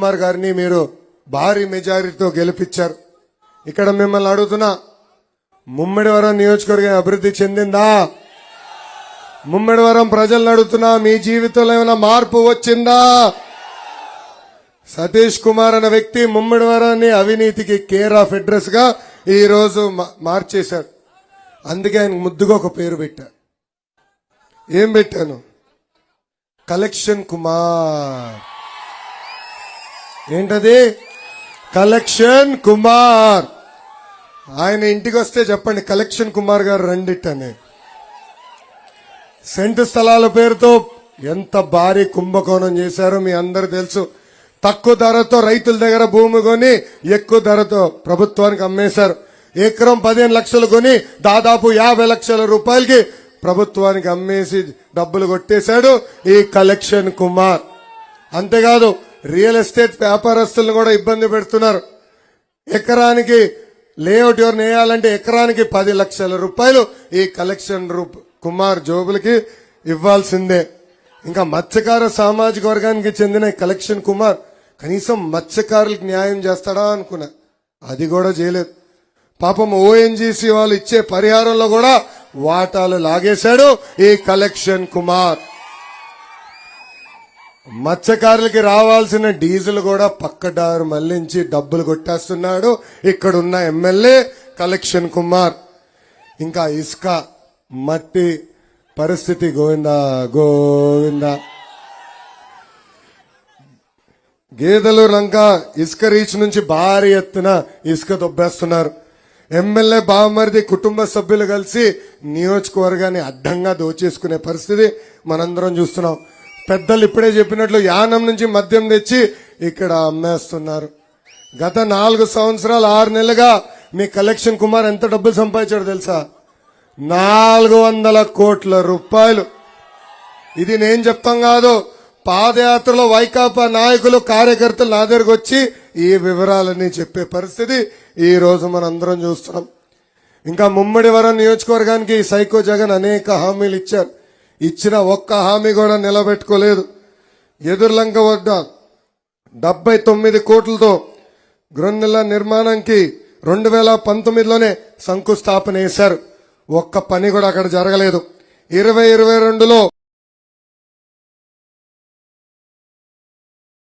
కుమార్ గారిని మీరు భారీ మెజారిటీతో గెలిపించారు. ఇక్కడ మిమ్మల్ని అడుగుతున్నా ముమ్మిడివరం నియోజకవర్గం అభివృద్ధి చెందిందా? ముమ్మిడివరం ప్రజలను అడుగుతున్నా మీ జీవితంలో ఏమైనా మార్పు వచ్చిందా? సతీష్ కుమార్ అనే వ్యక్తి ముమ్మిడివరాన్ని అవినీతికి కేర్ ఆఫ్ అడ్రస్గా ఈ రోజు మా- మార్చేశాడు. అందుకే ఆయన ముద్దుగా ఒక పేరు పెట్టా ఏం పెట్టాను? కలెక్షన్ కుమార్. ఏంటది? కలెక్షన్ కుమార్. ఆయన ఇంటికి వస్తే చెప్పండి కలెక్షన్ కుమార్ గారు రండిట్టని సెంటు స్థలాల పేరుతో ఎంత భారీ కుంభకోణం చేశారో మీ అందరు తెలుసు. తక్కువ ధరతో రైతుల దగ్గర భూమి కొని ఎక్కువ ధరతో ప్రభుత్వానికి అమ్మేశారు. ఎకరం పదిహేను లక్షలు కొని దాదాపు యాభై లక్షల రూపాయలకి ప్రభుత్వానికి అమ్మేసి డబ్బులు కొట్టేశాడు ఈ కలెక్షన్ కుమార్. అంతేకాదు రియల్ ఎస్టేట్ వ్యాపారస్తులను కూడా ఇబ్బంది పెడుతున్నారు. ఎకరానికి లేఅవుట్ ఎవరిని వేయాలంటే ఎకరానికి పది లక్షల రూపాయలు ఈ కలెక్షన్ రూప్ కుమార్ జోబులకి ఇవ్వాల్సిందే. ఇంకా మత్స్యకార సామాజిక వర్గానికి చెందిన కలెక్షన్ కుమార్ కనీసం మత్స్యకారులకు న్యాయం చేస్తాడా అనుకున్నా. అది కూడా చేయలేదు. పాపం ఓఎన్జీసీ వాళ్ళు ఇచ్చే పరిహారంలో కూడా వాటాలు లాగేశాడు ఈ కలెక్షన్ కుమార్. మత్స్యకారులకి రావాల్సిన డీజిల్ కూడా పక్కదారు మళ్ళించి డబ్బులు కొట్టేస్తున్నాడు. ఇక్కడున్న ఎమ్మెల్యే కలెక్షన్ కుమార్. ఇంకా ఇసుక మట్టి పరిస్థితి గోవిందా గోవిందా. గేదెలు లంక ఇసుక రీచ్ నుంచి భారీ ఎత్తున ఇసుక దొబ్బేస్తున్నారు. ఎమ్మెల్యే బావమరిది కుటుంబ సభ్యులు కలిసి నియోజకవర్గాన్ని అడ్డంగా దోచేసుకునే పరిస్థితి మనందరం చూస్తున్నాం. పెద్దలు ఇప్పుడే చెప్పినట్లు యానం నుంచి మద్యం తెచ్చి ఇక్కడ అమ్మేస్తున్నారు. గత నాలుగు సంవత్సరాలు ఆరు నెలలుగా మీ కలెక్షన్ కుమార్ ఎంత డబ్బులు సంపాదించాడు తెలుసా? నాలుగు వందల కోట్ల రూపాయలు. ఇది నేను చెప్తాం కాదు పాదయాత్రలో వైకాపా నాయకులు కార్యకర్తలు నా దగ్గరకు వచ్చి ఈ వివరాలన్నీ చెప్పే పరిస్థితి ఈ రోజు మనందరం చూస్తున్నాం. ఇంకా ముమ్మడివరం నియోజకవర్గానికి ఈ సైకో జగన్ అనేక హామీలు ఇచ్చారు. ఇచ్చిన ఒక్క హామీ కూడా నిలబెట్టుకోలేదు. ఎదుర్లంక వద్ద డెబ్బై తొమ్మిది కోట్లతో గృహనిల నిర్మాణానికి రెండు వేల పంతొమ్మిదిలోనే శంకుస్థాపన చేశారు. ఒక్క పని కూడా అక్కడ జరగలేదు. ఇరవై ఇరవై రెండులో